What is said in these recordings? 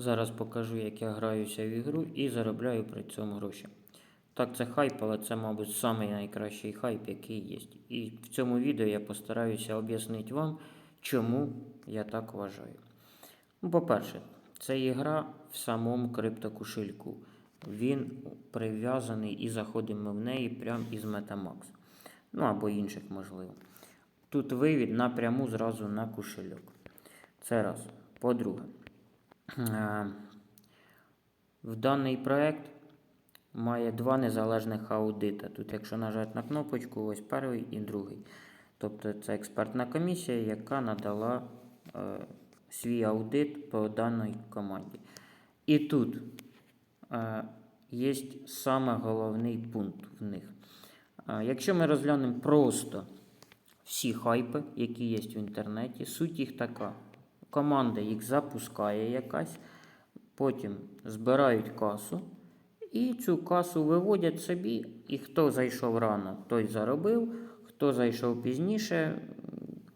Зараз покажу, як я граюся в ігру і заробляю при цьому гроші. Так, це хайп, але це, мабуть, самий найкращий хайп, який є. І в цьому відео я постараюся об'яснити вам, чому я так вважаю. По-перше, це ігра в самому криптокошельку. Він прив'язаний і заходимо в неї прямо із Metamax. Ну або інших, можливо. Тут вивід напряму зразу на кошельок. Це раз. По-друге, в даний проект має два незалежних аудита. Тут, якщо нажати на кнопочку, ось перший і другий. Тобто це експертна комісія, яка надала е, свій аудит по даній команді. І тут е, є саме головний пункт в них. Е, якщо ми розглянемо просто всі хайпи, які є в інтернеті, суть їх така. Команда їх запускає якась, потім збирають касу, і цю касу виводять собі. І хто зайшов рано, той заробив, хто зайшов пізніше,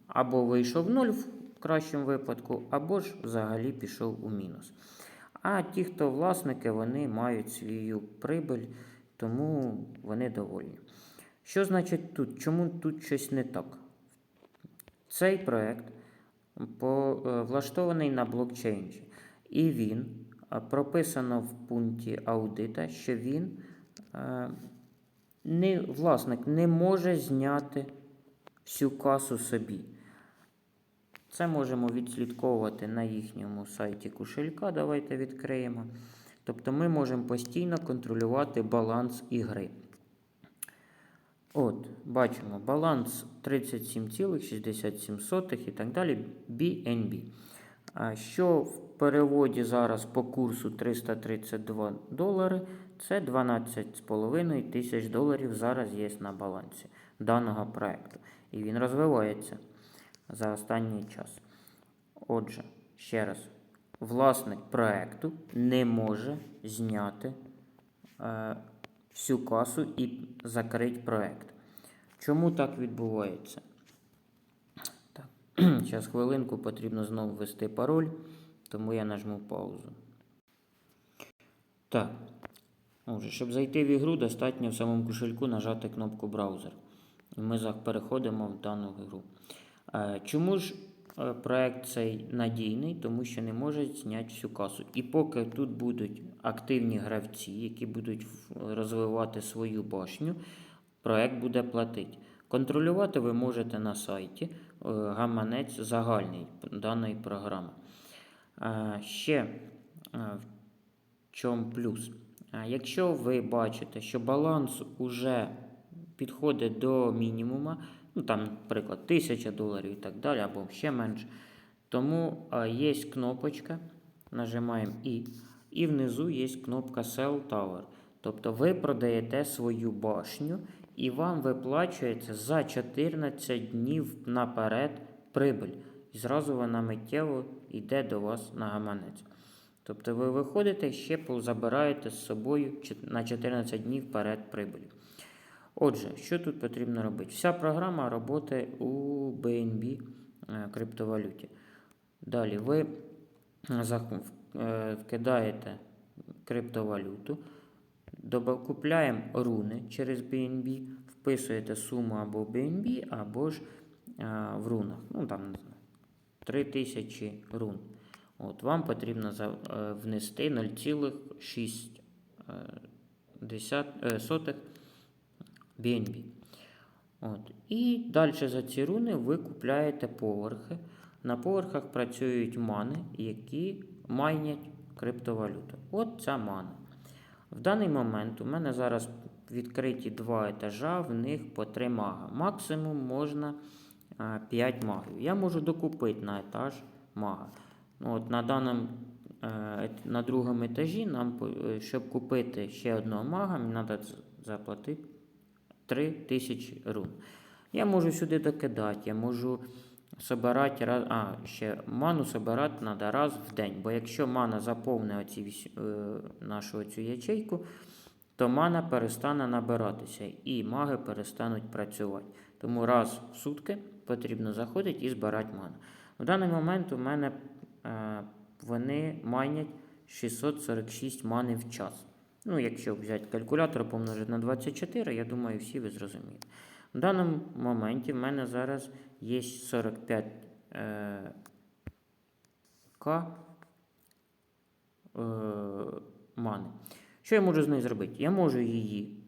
або вийшов нуль в кращому випадку, або ж взагалі пішов у мінус. А ті, хто власники, вони мають свою прибиль, тому вони довольні. Що значить тут? Чому тут щось не так? Цей проект влаштований на блокчейні, і він е, прописано в пункті аудита, що він е, не, власник не може зняти всю касу собі. Це можемо відслідковувати на їхньому сайті кошелька. Давайте відкриємо. Тобто ми можемо постійно контролювати баланс ігри. От, бачимо баланс 37,67 і так далі. BNB. А що в переводі зараз по курсу 332 долари, це 12,5 тисяч доларів зараз є на балансі даного проекту. І він розвивається за останній час. Отже, ще раз, власник проекту не може зняти е, всю касу і закрити проект. Чому так відбувається? Так. Зараз хвилинку потрібно знову ввести пароль, тому я нажму паузу. Так. Отже, щоб зайти в ігру, достатньо в самому кошельку нажати кнопку браузер. І ми переходимо в дану гру. Е, Чому ж проект цей надійний? Тому що не може зняти всю касу. І поки тут будуть активні гравці, які будуть розвивати свою башню, проект буде платити. Контролювати ви можете на сайті е, гаманець загальний даної програми. Е, Ще е, в чому плюс? Якщо ви бачите, що баланс уже підходить до мінімума, ну там, наприклад, 1000 доларів і так далі, або ще менше, тому є кнопочка, нажимаємо І, і внизу є кнопка Sell Tower. Тобто ви продаєте свою башню і вам виплачується за 14 днів наперед прибиль. І зразу вона миттєво йде до вас на гаманець. Тобто ви виходите ще забираєте з собою на 14 днів вперед прибиль. Отже, що тут потрібно робити? Вся програма працює у BNB е, криптовалюті. Далі ви е, е, вкидаєте криптовалюту, купляємо руни через BNB, вписуєте суму або BNB, або ж в рунах. Ну, там, не знаю, 3000 рун. От, вам потрібно внести 0,6 е, десят- е, сотих BNB. От. І далі за ці руни ви купляєте поверхи. На поверхах працюють мани, які майнять криптовалюту. От ця мана. В даний момент у мене зараз відкриті два етажа, в них по 3 мага. Максимум можна 5 магів. Я можу докупити на етаж мага. Ну, От на даному е, на другому етажі, нам, е, щоб купити ще одного мага, мені треба заплатити 3 тисячі рун. Я можу сюди докидати, я можу собирати раз, а, ще ману собирати треба раз в день. Бо якщо мана заповне оці, е, нашу цю ячейку, то мана перестане набиратися і маги перестануть працювати. Тому раз в сутки потрібно заходити і збирати ману. В даний момент у мене е, вони майнять 646 мани в час. Ну, якщо взяти калькулятор, помножити на 24, я думаю, всі ви зрозумієте. В даному моменті в мене зараз є 45 е, е, мани. Що я можу з нею зробити? Я можу її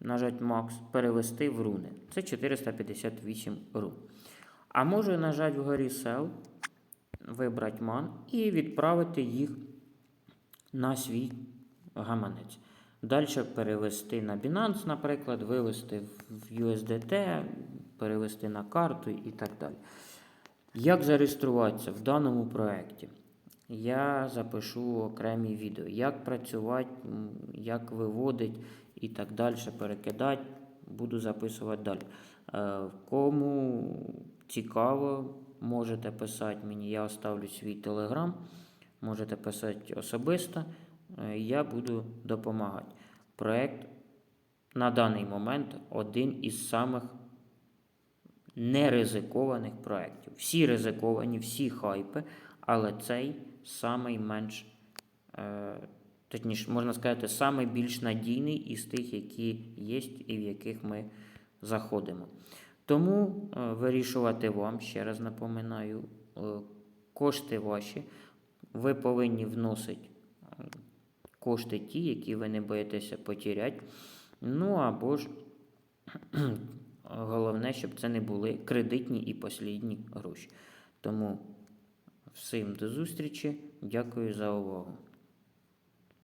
нажати Max, перевести в руни. Це 458 рун. А можу нажати вгорі Sell, вибрати ман і відправити їх на свій гаманець. Далі перевести на Binance, наприклад, вивести в USDT, перевести на карту і так далі. Як зареєструватися в даному проєкті? Я запишу окремі відео, як працювати, як виводити і так далі, перекидати. Буду записувати далі. Е, Кому цікаво, можете писати мені, я оставлю свій телеграм, можете писати особисто, я буду допомагати. Проєкт на даний момент один із самих неризикованих проєктів. Всі ризиковані, всі хайпи, але цей самий менш, е, точніше, можна сказати, самий більш надійний із тих, які є і в яких ми заходимо. Тому е, вирішувати вам, ще раз напоминаю, е, кошти ваші, ви повинні вносити е, кошти ті, які ви не боїтеся потіряти. Ну або ж головне, щоб це не були кредитні і послідні гроші. Тому всім до зустрічі. Дякую за увагу.